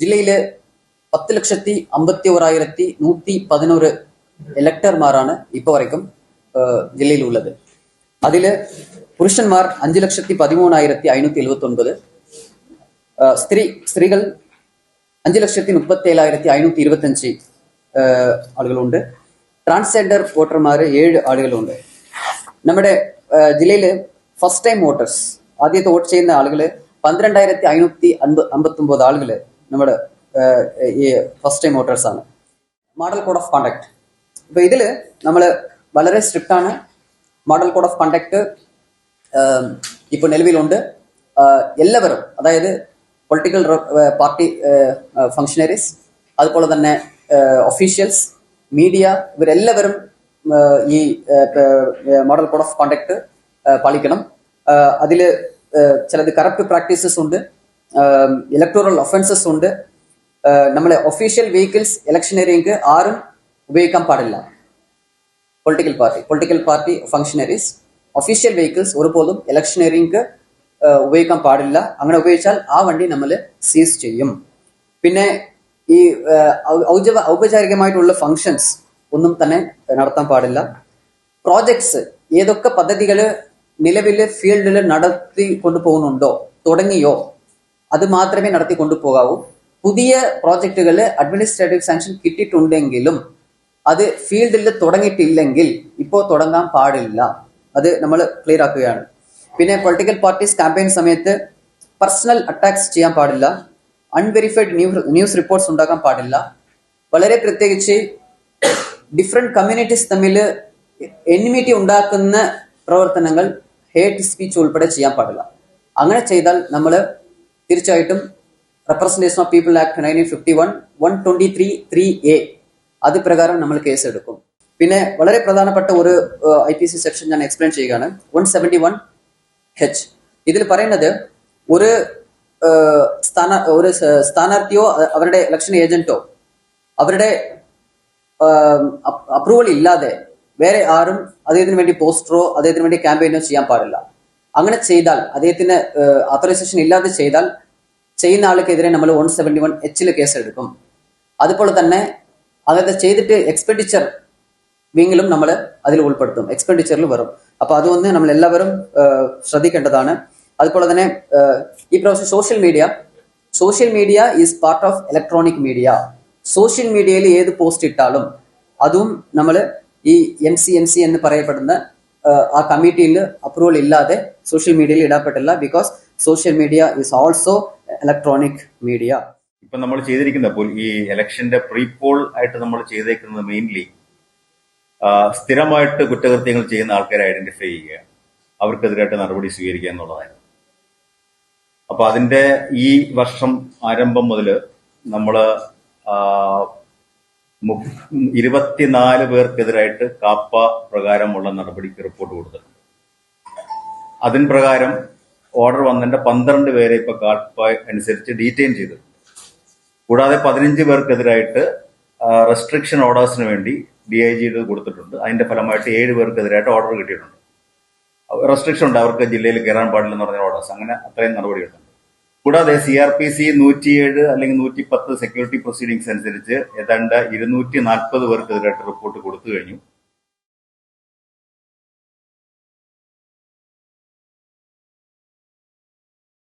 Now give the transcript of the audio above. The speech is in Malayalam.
ജില്ലയില് പത്ത് ലക്ഷത്തി അമ്പത്തി ഓരായിരത്തി നൂറ്റി പതിനോറ് ഇലക്ടർമാരാണ് ഇപ്പൊ വരയ്ക്കും ഏഹ്, ജില്ലയിലുള്ളത് അതില് പുരുഷന്മാർ അഞ്ച് ലക്ഷത്തി പതിമൂന്നായിരത്തി അഞ്ഞൂറ്റി എഴുപത്തി ഒൻപത് സ്ത്രീ സ്ത്രീകൾ അഞ്ച് ലക്ഷത്തി മുപ്പത്തി ഏഴായിരത്തി അഞ്ഞൂറ്റി ഇരുപത്തഞ്ച് ആളുകളുണ്ട് ട്രാൻസ്ജെൻഡർ വോട്ടർമാർ ഏഴ് ആളുകളുണ്ട് നമ്മുടെ ഏഹ്, ജില്ലയില് ഫസ്റ്റ് ടൈം വോട്ടേഴ്സ് ആദ്യത്തെ വോട്ട് ചെയ്യുന്ന ആളുകള് പന്ത്രണ്ടായിരത്തി അഞ്ഞൂറ്റി അൻപ അമ്പത്തി ഒമ്പത് ആളുകള് നമ്മുടെ ഈ ഫസ്റ്റ് ടൈം വോട്ടേഴ്സ് ആണ്. മോഡൽ കോഡ് ഓഫ് കണ്ടക്ട് ഇപ്പൊ ഇതിൽ നമ്മൾ വളരെ സ്ട്രിക്റ്റ് ആണ്. മോഡൽ കോഡ് ഓഫ് കണ്ടക്ട് ഇപ്പൊ നിലവിലുണ്ട്. എല്ലാവരും അതായത് പൊളിറ്റിക്കൽ പാർട്ടി ഫംഗ്ഷനറീസ് അതുപോലെ തന്നെ ഒഫീഷ്യൽസ് മീഡിയ ഇവരെല്ലാവരും ഈ മോഡൽ കോഡ് ഓഫ് കോണ്ടക്ട് പാലിക്കണം. അതിൽ ചിലത് കറപ്റ്റ് പ്രാക്ടീസസ് ഉണ്ട്. ഇലക്ടോറൽ ഒഫൻസസ് ഉണ്ട്. നമ്മളെ ഒഫീഷ്യൽ വെഹിക്കിൾസ് ഇലക്ഷനറിക്ക് ആരും ഉപയോഗിക്കാൻ പാടില്ല. Political party political party functionaries official vehicles ഒരുപോലും ഇലക്ഷനറിക്ക് ഉപയോഗിക്കാൻ പാടില്ല. അങ്ങനെ ഉപയോഗിച്ചാൽ ആ വണ്ടി നമ്മൾ സീസ് ചെയ്യും. പിന്നെ ഈ ഔപചാരികമായിട്ടുള്ള ഫങ്ഷൻസ് ഒന്നും തന്നെ നടത്താൻ പാടില്ല. പ്രോജക്ട്സ് ഏതൊക്കെ പദ്ധതികൾ നിലവിൽ ഫീൽഡിൽ നടത്തി കൊണ്ടുപോകുന്നുണ്ടോ തുടങ്ങിയോ അത് മാത്രമേ നടത്തി കൊണ്ടുപോകാവൂ. പുതിയ പ്രോജക്റ്റുകൾ അഡ്മിനിസ്ട്രേറ്റീവ് സാങ്ഷൻ കിട്ടിയിട്ടുണ്ടെങ്കിലും അത് ഫീൽഡിൽ തുടങ്ങിയിട്ടില്ലെങ്കിൽ ഇപ്പോൾ തുടങ്ങാൻ പാടില്ല. അത് നമ്മൾ ക്ലിയർ ആക്കുകയാണ്. പിന്നെ പൊളിറ്റിക്കൽ പാർട്ടീസ് ക്യാമ്പയിൻ സമയത്ത് പേഴ്സണൽ അറ്റാക്സ് ചെയ്യാൻ പാടില്ല. അൺവെരിഫൈഡ് ന്യൂസ് റിപ്പോർട്ട്സ് ഉണ്ടാക്കാൻ പാടില്ല. വളരെ പ്രത്യേകിച്ച് ഡിഫറെന്റ് കമ്മ്യൂണിറ്റീസ് തമ്മിൽ എനിമിറ്റി ഉണ്ടാക്കുന്ന പ്രവർത്തനങ്ങൾ ഹേറ്റ് സ്പീച്ച് ഉൾപ്പെടെ ചെയ്യാൻ പാടില്ല. അങ്ങനെ ചെയ്താൽ നമ്മൾ തീർച്ചയായിട്ടും representation of people act nineteen fifty one one twenty three three A അത് പ്രകാരം നമ്മൾ കേസ് എടുക്കും. പിന്നെ വളരെ പ്രധാനപ്പെട്ട ഒരു ഐ പി സി സെക്ഷൻ ഞാൻ എക്സ്പ്ലെയിൻ ചെയ്യുകയാണ്. വൺ സെവന്റി വൺ ഹെച്ച് ഇതിൽ പറയുന്നത് ഒരു സ്ഥാന ഒരു സ്ഥാനാർത്ഥിയോ അവരുടെ ഇലക്ഷൻ ഏജന്റോ അവരുടെ അപ്രൂവൽ ഇല്ലാതെ വേറെ ആരും അദ്ദേഹത്തിന് വേണ്ടി പോസ്റ്ററോ അദ്ദേഹത്തിന് വേണ്ടി ക്യാമ്പയിനോ ചെയ്യാൻ പാടില്ല. അങ്ങനെ ചെയ്താൽ അദ്ദേഹത്തിന് അതോറൈസേഷൻ ഇല്ലാതെ ചെയ്താൽ ചെയ്യുന്ന ആൾക്കെതിരെ നമ്മൾ വൺ സെവന്റി വൺ എച്ചിൽ കേസ് എടുക്കും അതുപോലെ തന്നെ അതായത് ചെയ്തിട്ട് എക്സ്പെൻഡിച്ചർ വിങ്ങിലും നമ്മൾ അതിൽ ഉൾപ്പെടുത്തും. എക്സ്പെൻഡിച്ചറിൽ വരും അപ്പൊ അതൊന്ന് നമ്മൾ എല്ലാവരും ശ്രദ്ധിക്കേണ്ടതാണ്. അതുപോലെ തന്നെ ഈ പ്രാവശ്യം social media social media is part of electronic media social മീഡിയയിൽ ഏത് പോസ്റ്റ് ഇട്ടാലും അതും നമ്മൾ ഈ എം സി എം സി എന്ന് പറയപ്പെടുന്ന ആ കമ്മിറ്റിയിൽ അപ്രൂവൽ ഇല്ലാതെ സോഷ്യൽ മീഡിയയിൽ ഇടപെട്ടില്ല because social media is also electronic media ഇപ്പൊ നമ്മൾ ചെയ്തിരിക്കുന്ന ഇപ്പോൾ ഈ ഇലക്ഷന്റെ പ്രീപോൾ ആയിട്ട് നമ്മൾ ചെയ്തേക്കുന്നത് മെയിൻലി സ്ഥിരമായിട്ട് കുറ്റകൃത്യങ്ങൾ ചെയ്യുന്ന ആൾക്കാരെ ഐഡന്റിഫൈ ചെയ്യുക. അവർക്കെതിരായിട്ട് നടപടി സ്വീകരിക്കുക എന്നുള്ളതായിരുന്നു. അപ്പൊ അതിന്റെ ഈ വർഷം ആരംഭം മുതൽ നമ്മൾ ഇരുപത്തിനാല് പേർക്കെതിരായിട്ട് കാപ്പ പ്രകാരമുള്ള നടപടിക്ക് റിപ്പോർട്ട് കൊടുത്തിട്ടുണ്ട്. അതിൻ പ്രകാരം ഓർഡർ വന്നതിന്റെ പന്ത്രണ്ട് പേരെ ഇപ്പൊ കാപ്പ അനുസരിച്ച് ഡീറ്റെയിൻ ചെയ്തിട്ടുണ്ട്. കൂടാതെ പതിനഞ്ച് പേർക്കെതിരായിട്ട് റെസ്ട്രിക്ഷൻ ഓർഡേഴ്സിന് വേണ്ടി ഡി ഐ ജിയുടെ കൊടുത്തിട്ടുണ്ട്. അതിന്റെ ഫലമായിട്ട് ഏഴ് പേർക്കെതിരായിട്ട് ഓർഡർ കിട്ടിയിട്ടുണ്ട്. റെസ്ട്രിക്ഷൻ ഉണ്ട്. അവർക്ക് ജില്ലയിൽ കയറാൻ പാടില്ലെന്ന് പറഞ്ഞ ഓർഡേഴ്സ് അങ്ങനെ അത്രയും നടപടികളുണ്ട് കൂടാതെ സി ആർ പി സി നൂറ്റിയേഴ് അല്ലെങ്കിൽ നൂറ്റി പത്ത് സെക്യൂരിറ്റി പ്രൊസീഡിങ്സ് അനുസരിച്ച് ഏതാണ്ട് ഇരുന്നൂറ്റി നാൽപ്പത് പേർക്കെതിരായിട്ട് റിപ്പോർട്ട് കൊടുത്തു കഴിഞ്ഞു.